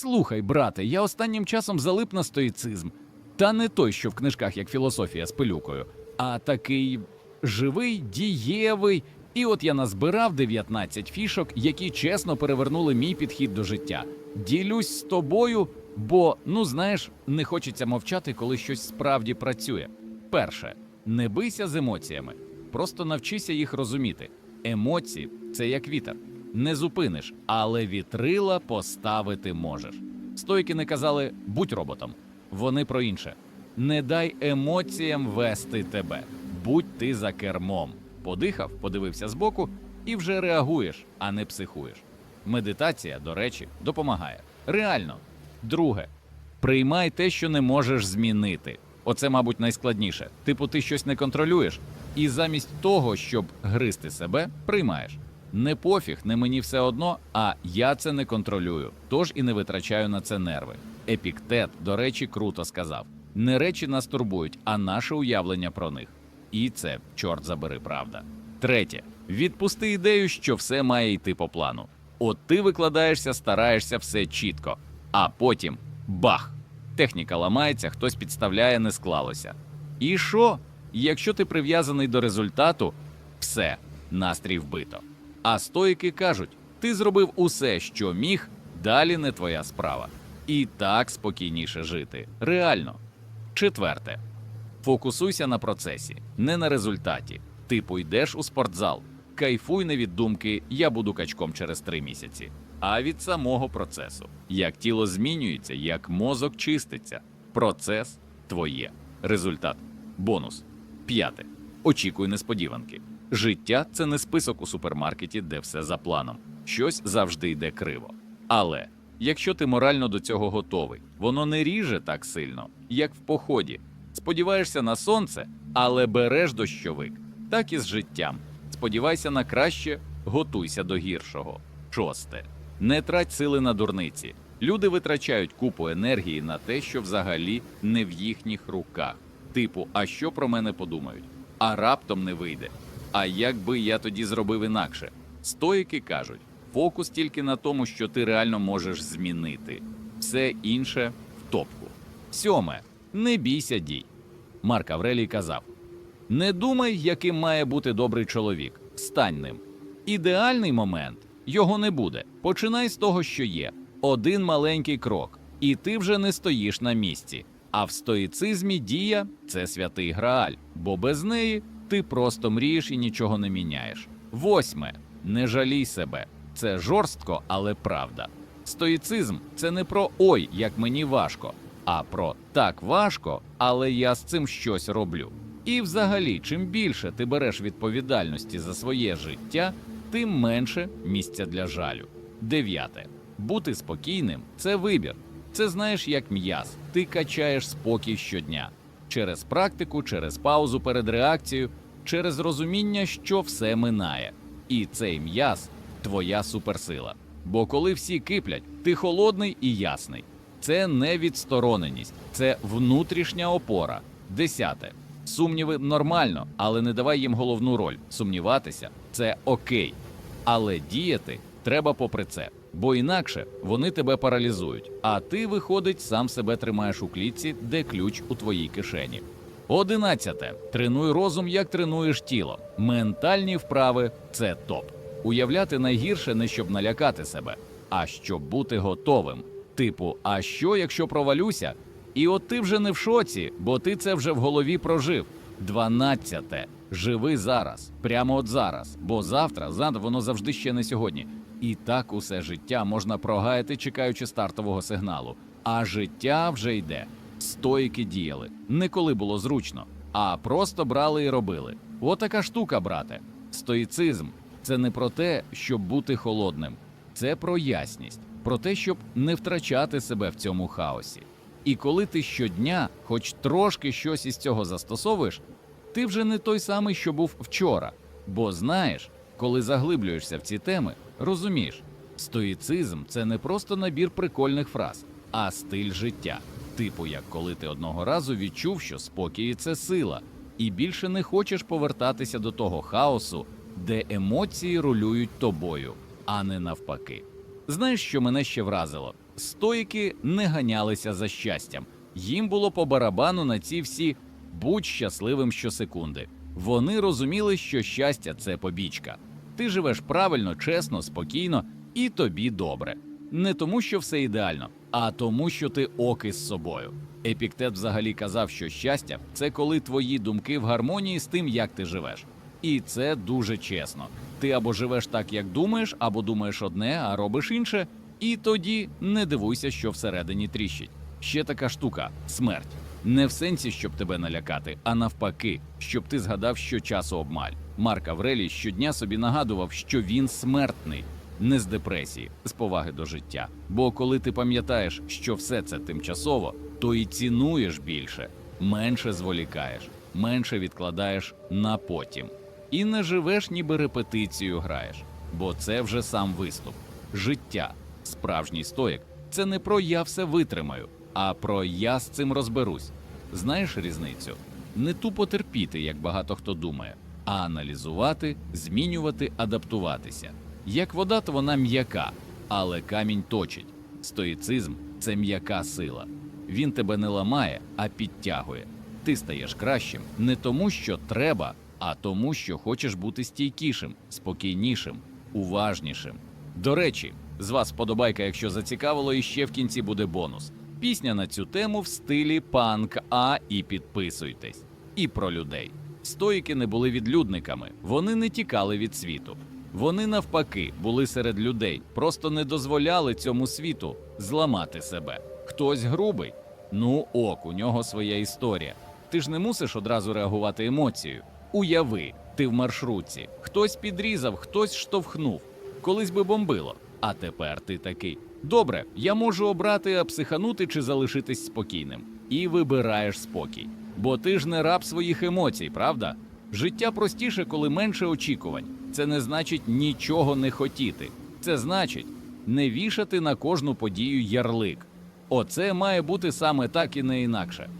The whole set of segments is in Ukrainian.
Слухай, брате, я останнім часом залип на стоїцизм. Та не той, що в книжках як філософія з пилюкою, а такий живий, дієвий. І от я назбирав 19 фішок, які чесно перевернули мій підхід до життя. Ділюсь з тобою, бо, ну знаєш, не хочеться мовчати, коли щось справді працює. Перше, не бийся з емоціями, просто навчися їх розуміти. Емоції це як вітер. Не зупиниш, але вітрила поставити можеш. Стойки не казали будь роботом. Вони про інше. Не дай емоціям вести тебе. Будь ти за кермом. Подихав, подивився збоку і вже реагуєш, а не психуєш. Медитація, до речі, допомагає. Реально. Друге, приймай те, що не можеш змінити. Оце, мабуть, найскладніше. Типу, ти щось не контролюєш, і замість того, щоб гризти себе, приймаєш. Не пофіг, не мені все одно, а я це не контролюю, тож і не витрачаю на це нерви. Епіктет, до речі, круто сказав: не речі нас турбують, а наше уявлення про них. І це, чорт забери, правда. Третє, відпусти ідею, що все має йти по плану. От ти викладаєшся, стараєшся все чітко, а потім бах! Техніка ламається, хтось підставляє, не склалося. І що? Якщо ти прив'язаний до результату, все, настрій вбито. А стоїки кажуть: ти зробив усе, що міг, далі не твоя справа. І так спокійніше жити. Реально. Четверте. Фокусуйся на процесі, не на результаті. Типу йдеш у спортзал, кайфуй не від думки Я буду качком через три місяці, а від самого процесу. Як тіло змінюється, як мозок чиститься. Процес твоє. Результат. Бонус. П'яте. Очікуй несподіванки. Життя це не список у супермаркеті, де все за планом. Щось завжди йде криво. Але якщо ти морально до цього готовий, воно не ріже так сильно, як в поході. Сподіваєшся на сонце, але береш дощовик. Так і з життям. Сподівайся на краще, готуйся до гіршого. Шосте. Не трать сили на дурниці. Люди витрачають купу енергії на те, що взагалі не в їхніх руках. Типу, а що про мене подумають? А раптом не вийде. А як би я тоді зробив інакше? Стоїки кажуть, фокус тільки на тому, що ти реально можеш змінити. Все інше в топку. Сьоме. Не бійся дій. Марк Аврелій казав: Не думай, яким має бути добрий чоловік. Стань ним. Ідеальний момент його не буде. Починай з того, що є. Один маленький крок, і ти вже не стоїш на місці. А в стоїцизмі дія це святий грааль, бо без неї ти просто мрієш і нічого не міняєш. Восьме. Не жалій себе. Це жорстко, але правда. Стоїцизм це не про ой, як мені важко, а про так важко, але я з цим щось роблю. І взагалі, чим більше ти береш відповідальності за своє життя, тим менше місця для жалю. Дев'яте. Бути спокійним це вибір. Це знаєш як м'яз. Ти качаєш спокій щодня через практику, через паузу перед реакцією, через розуміння, що все минає. І цей м'яз твоя суперсила. Бо коли всі киплять, ти холодний і ясний. Це не відстороненість, це внутрішня опора. Десяте. Сумніви нормально, але не давай їм головну роль. Сумніватися це окей. Але діяти треба попри це, бо інакше вони тебе паралізують, а ти, виходить, сам себе тримаєш у клітці, де ключ у твоїй кишені. Одинадцяте. Тренуй розум, як тренуєш тіло. Ментальні вправи це топ. Уявляти найгірше не щоб налякати себе, а щоб бути готовим. Типу, а що, якщо провалюся? І от ти вже не в шоці, бо ти це вже в голові прожив. Дванадцяте. Живи зараз, прямо от зараз, бо завтра, завтра воно завжди ще не сьогодні. І так усе життя можна прогаяти, чекаючи стартового сигналу. А життя вже йде. Стоїки діяли. Не коли було зручно, а просто брали і робили. Отака штука, брате. Стоїцизм це не про те, щоб бути холодним, це про ясність, про те, щоб не втрачати себе в цьому хаосі. І коли ти щодня, хоч трошки щось із цього застосовуєш, ти вже не той самий, що був вчора. Бо знаєш, коли заглиблюєшся в ці теми, розумієш, стоїцизм це не просто набір прикольних фраз, а стиль життя. Типу, як коли ти одного разу відчув, що спокій це сила, і більше не хочеш повертатися до того хаосу, де емоції рулюють тобою, а не навпаки. Знаєш, що мене ще вразило? Стоїки не ганялися за щастям. Їм було по барабану на ці всі будь щасливим щосекунди. Вони розуміли, що щастя це побічка. Ти живеш правильно, чесно, спокійно, і тобі добре. Не тому, що все ідеально, а тому, що ти ок із собою. Епіктет взагалі казав, що щастя це коли твої думки в гармонії з тим, як ти живеш. І це дуже чесно. Ти або живеш так, як думаєш, або думаєш одне, а робиш інше, і тоді не дивуйся, що всередині тріщить. Ще така штука смерть. Не в сенсі, щоб тебе налякати, а навпаки, щоб ти згадав, що часу обмаль. Марк Аврелій щодня собі нагадував, що він смертний, не з депресії, з поваги до життя. Бо коли ти пам'ятаєш, що все це тимчасово, то і цінуєш більше, менше зволікаєш, менше відкладаєш на потім. І не живеш, ніби репетицію граєш, бо це вже сам виступ. Життя, справжній стоїк, це не про я все витримаю, а про я з цим розберусь. Знаєш різницю? Не тупо терпіти, як багато хто думає, а аналізувати, змінювати, адаптуватися. Як вода, то вона м'яка, але камінь точить. Стоїцизм це м'яка сила. Він тебе не ламає, а підтягує. Ти стаєш кращим не тому, що треба, а тому, що хочеш бути стійкішим, спокійнішим, уважнішим. До речі, з вас вподобайка, якщо зацікавило, і ще в кінці буде бонус. Пісня на цю тему в стилі панк А і підписуйтесь. І про людей. Стоїки не були відлюдниками, вони не тікали від світу. Вони навпаки були серед людей, просто не дозволяли цьому світу зламати себе. Хтось грубий. Ну ок, у нього своя історія. Ти ж не мусиш одразу реагувати емоцією. Уяви, ти в маршрутці, хтось підрізав, хтось штовхнув. Колись би бомбило. А тепер ти такий. Добре, я можу обрати психанути чи залишитись спокійним. І вибираєш спокій. Бо ти ж не раб своїх емоцій, правда? Життя простіше, коли менше очікувань. Це не значить нічого не хотіти. Це значить не вішати на кожну подію ярлик. Оце має бути саме так і не інакше.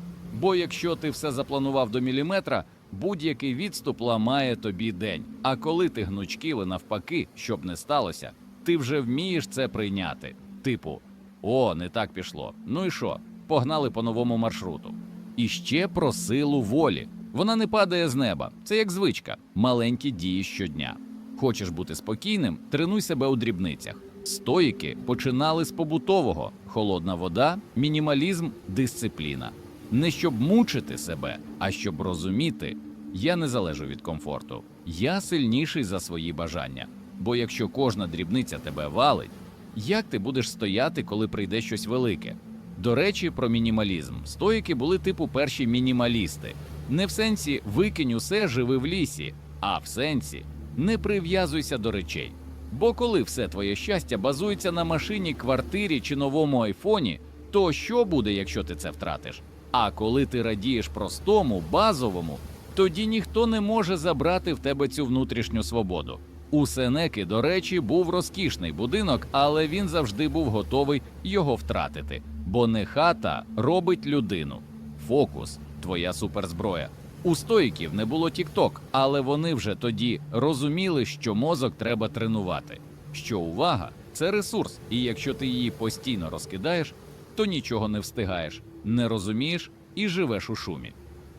Бо якщо ти все запланував до міліметра, будь-який відступ ламає тобі день. А коли ти гнучківе навпаки, щоб не сталося, ти вже вмієш це прийняти. Типу, о, не так пішло. Ну і що? Погнали по новому маршруту. І ще про силу волі. Вона не падає з неба. Це як звичка, маленькі дії щодня. Хочеш бути спокійним, тренуй себе у дрібницях. Стоїки починали з побутового: холодна вода, мінімалізм, дисципліна. Не щоб мучити себе, а щоб розуміти, я не залежу від комфорту. Я сильніший за свої бажання. Бо якщо кожна дрібниця тебе валить, як ти будеш стояти, коли прийде щось велике? До речі, про мінімалізм. Стоїки були типу перші мінімалісти. Не в сенсі викинь усе, живи в лісі, а в сенсі не прив'язуйся до речей. Бо коли все твоє щастя базується на машині, квартирі чи новому айфоні, то що буде, якщо ти це втратиш? А коли ти радієш простому, базовому, тоді ніхто не може забрати в тебе цю внутрішню свободу. У Сенеки, до речі, був розкішний будинок, але він завжди був готовий його втратити. Бо не хата робить людину. Фокус твоя суперзброя. У стоїків не було тік-ток, але вони вже тоді розуміли, що мозок треба тренувати. Що увага це ресурс, і якщо ти її постійно розкидаєш, то нічого не встигаєш, не розумієш і живеш у шумі.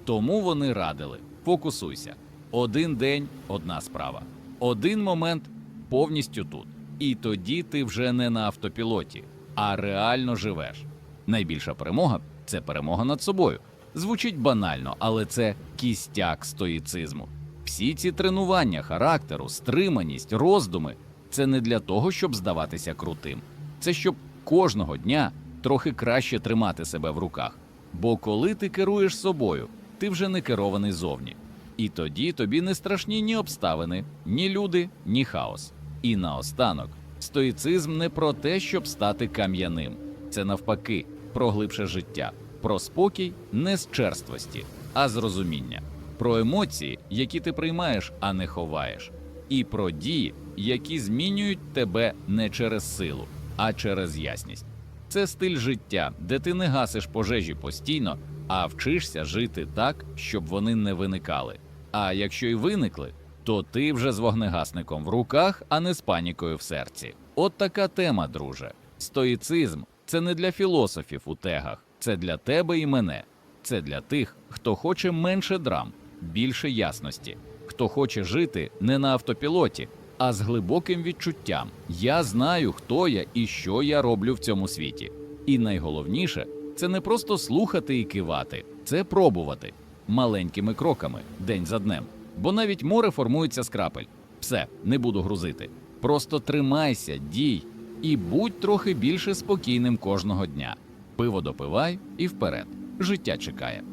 Тому вони радили: фокусуйся. Один день одна справа, один момент повністю тут. І тоді ти вже не на автопілоті, а реально живеш. Найбільша перемога це перемога над собою. Звучить банально, але це кістяк стоїцизму. Всі ці тренування характеру, стриманість, роздуми це не для того, щоб здаватися крутим. Це щоб кожного дня трохи краще тримати себе в руках. Бо коли ти керуєш собою, ти вже не керований зовні. І тоді тобі не страшні ні обставини, ні люди, ні хаос. І наостанок, стоїцизм не про те, щоб стати кам'яним. Це навпаки про глибше життя, про спокій не з черствості, а з розуміння, про емоції, які ти приймаєш, а не ховаєш, і про дії, які змінюють тебе не через силу, а через ясність. Це стиль життя, де ти не гасиш пожежі постійно, а вчишся жити так, щоб вони не виникали. А якщо й виникли, то ти вже з вогнегасником в руках, а не з панікою в серці. От така тема, друже. Стоїцизм Це не для філософів у тегах, це для тебе і мене. Це для тих, хто хоче менше драм, більше ясності, хто хоче жити не на автопілоті, а з глибоким відчуттям. Я знаю, хто я і що я роблю в цьому світі. І найголовніше це не просто слухати і кивати, це пробувати маленькими кроками, день за днем. Бо навіть море формується з крапель. Все, не буду грузити. Просто тримайся, дій і будь трохи більше спокійним кожного дня. Пиво допивай і вперед. Життя чекає.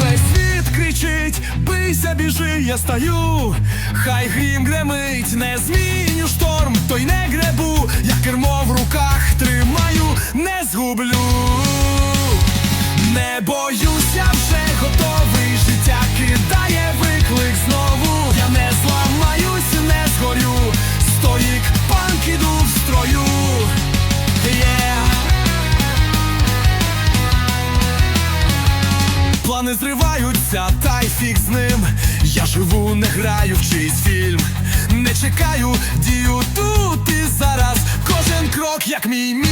Весь світ кричить, бийся, біжи, я стою. Хай грім гремить, не зміню шторм, то й не гребу, я кермо в руках тримаю, не згублю. Не боюся, вже готовий, життя кидає виклик знову. Я не зламаюсь, не згорю. Стоїк, панк іду в строю. Yeah. Плани зриваються, та й фіг з ним. Я живу, не граю в чийсь фільм. Не чекаю, дію тут і зараз. Кожен крок, як мій міні